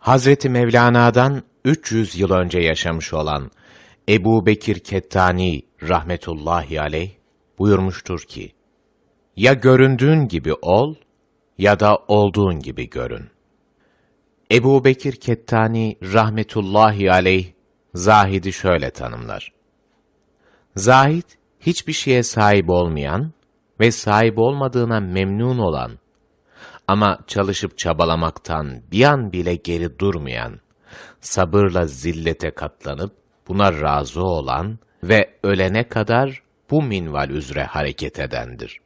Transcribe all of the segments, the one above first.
Hazreti Mevlana'dan 300 yıl önce yaşamış olan Ebu Bekir Kettani rahmetullahi aleyh buyurmuştur ki, Ya göründüğün gibi ol, ya da olduğun gibi görün. Ebu Bekir Kettani rahmetullahi aleyh, zahidi şöyle tanımlar. Zahid, hiçbir şeye sahip olmayan ve sahip olmadığına memnun olan, ama çalışıp çabalamaktan bir an bile geri durmayan, sabırla zillete katlanıp buna razı olan ve ölene kadar bu minval üzere hareket edendir.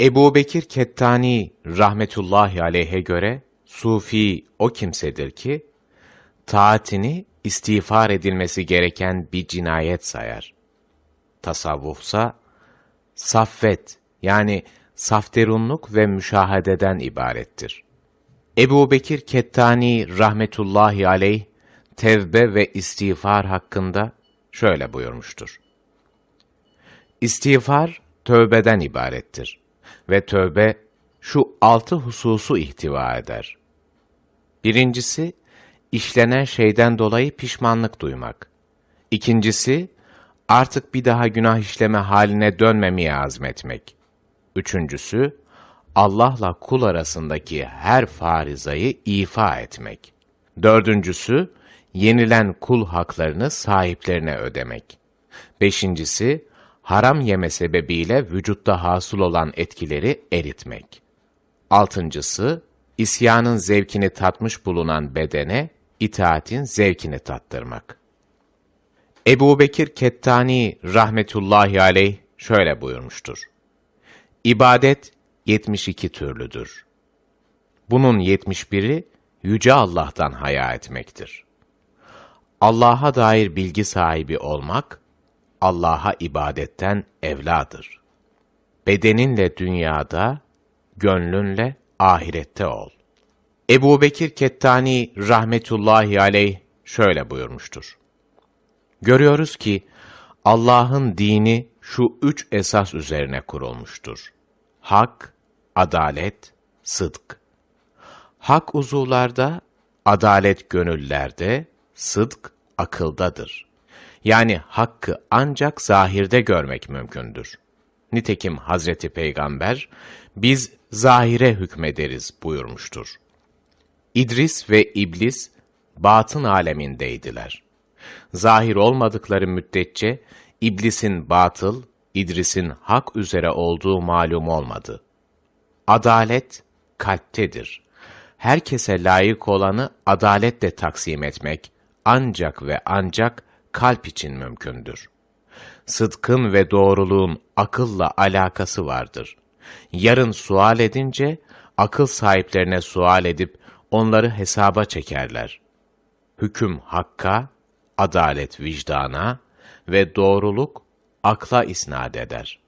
Ebu Bekir Kettani rahmetullahi aleyhe göre, Sufi o kimsedir ki, taatini istiğfar edilmesi gereken bir cinayet sayar. Tasavvufsa, saffet yani safterunluk ve müşahededen ibarettir. Ebu Bekir Kettani rahmetullahi aleyh, tevbe ve istiğfar hakkında şöyle buyurmuştur. İstiğfar, tövbeden ibarettir ve tövbe şu altı hususu ihtiva eder. Birincisi, işlenen şeyden dolayı pişmanlık duymak. İkincisi, artık bir daha günah işleme haline dönmemeye azmetmek. Üçüncüsü, Allah'la kul arasındaki her farizayı ifa etmek. Dördüncüsü, yenilen kul haklarını sahiplerine ödemek. Beşincisi, haram yeme sebebiyle vücutta hasıl olan etkileri eritmek. Altıncısı, isyanın zevkini tatmış bulunan bedene, itaatin zevkini tattırmak. Ebu Bekir Kettani rahmetullahi aleyh şöyle buyurmuştur. İbadet 72 türlüdür. Bunun 71'i Yüce Allah'tan haya etmektir. Allah'a dair bilgi sahibi olmak, Allah'a ibadetten evladır. Bedeninle dünyada, gönlünle ahirette ol. Ebu Bekir Kettani rahmetullahi aleyh şöyle buyurmuştur. Görüyoruz ki Allah'ın dini şu üç esas üzerine kurulmuştur. Hak, adalet, sıdk. Hak uzuvlarda, adalet gönüllerde, sıdk akıldadır. Yani hakkı ancak zahirde görmek mümkündür. Nitekim Hazreti Peygamber, biz zahire hükmederiz buyurmuştur. İdris ve İblis, batın alemindeydiler. Zahir olmadıkları müddetçe, İblisin batıl, İdris'in hak üzere olduğu malum olmadı. Adalet kalptedir. Herkese layık olanı adaletle taksim etmek ancak ve ancak kalp için mümkündür. Sıdkın ve doğruluğun akılla alakası vardır. Yarın sual edince, akıl sahiplerine sual edip onları hesaba çekerler. Hüküm hakka, adalet vicdana ve doğruluk akla isnat eder.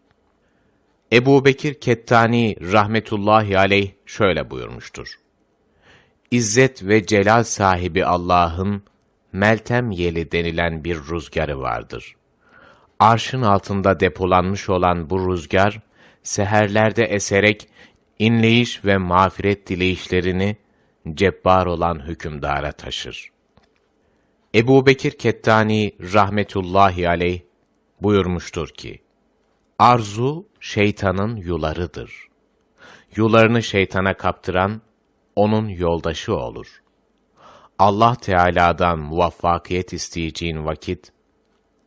Ebu Bekir Kettani rahmetullahi aleyh şöyle buyurmuştur. İzzet ve celal sahibi Allah'ın Meltem yeli denilen bir rüzgarı vardır. Arşın altında depolanmış olan bu rüzgar, seherlerde eserek inleyiş ve mağfiret dileyişlerini cebbar olan hükümdara taşır. Ebu Bekir Kettani rahmetullahi aleyh buyurmuştur ki, Arzu şeytanın yularıdır. Yularını şeytana kaptıran, onun yoldaşı olur. Allah Teala'dan muvaffakiyet isteyeceğin vakit,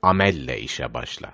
amelle işe başla.